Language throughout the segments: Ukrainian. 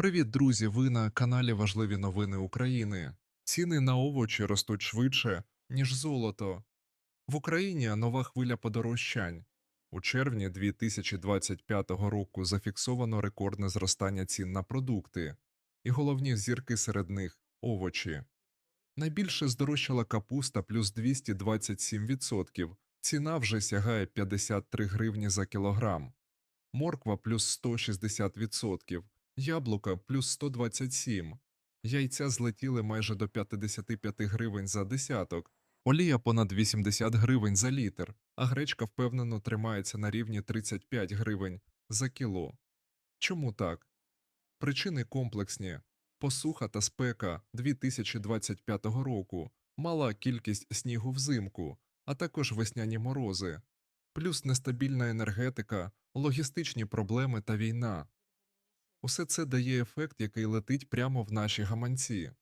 Привіт, друзі! Ви на каналі Важливі новини України. Ціни на овочі ростуть швидше, ніж золото. В Україні нова хвиля подорожчань. У червні 2025 року зафіксовано рекордне зростання цін на продукти, і головні зірки серед них овочі. Найбільше здорожчала капуста плюс 227%, ціна вже сягає 53 гривні за кілограм, морква плюс 160%, яблука плюс 127, яйця злетіли майже до 55 гривень за десяток, олія понад 80 гривень за літр, а гречка впевнено тримається на рівні 35 гривень за кіло. Чому так? Причини комплексні. Посуха та спека 2025 року, мала кількість снігу взимку, а також весняні морози, плюс нестабільна енергетика, логістичні проблеми та війна. Усе це дає ефект, який летить прямо в наші гаманці.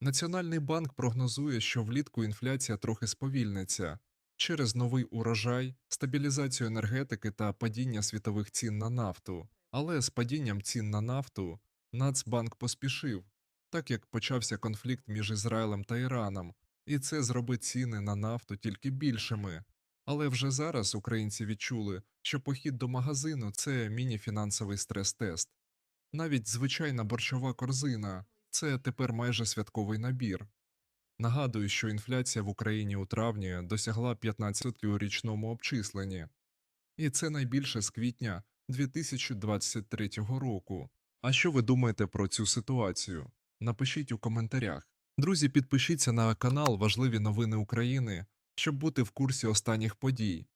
Національний банк прогнозує, що влітку інфляція трохи сповільниться через новий урожай, стабілізацію енергетики та падіння світових цін на нафту. Але з падінням цін на нафту Нацбанк поспішив, так як почався конфлікт між Ізраїлем та Іраном, і це зробить ціни на нафту тільки більшими. Але вже зараз українці відчули, що похід до магазину це міні-фінансовий стрес-тест. Навіть звичайна борщова корзина це тепер майже святковий набір. Нагадую, що інфляція в Україні у травні досягла 15% у річному обчисленні, і це найбільше з квітня 2023 року. А що ви думаєте про цю ситуацію? Напишіть у коментарях. Друзі, підпишіться на канал Важливі новини України, щоб бути в курсі останніх подій.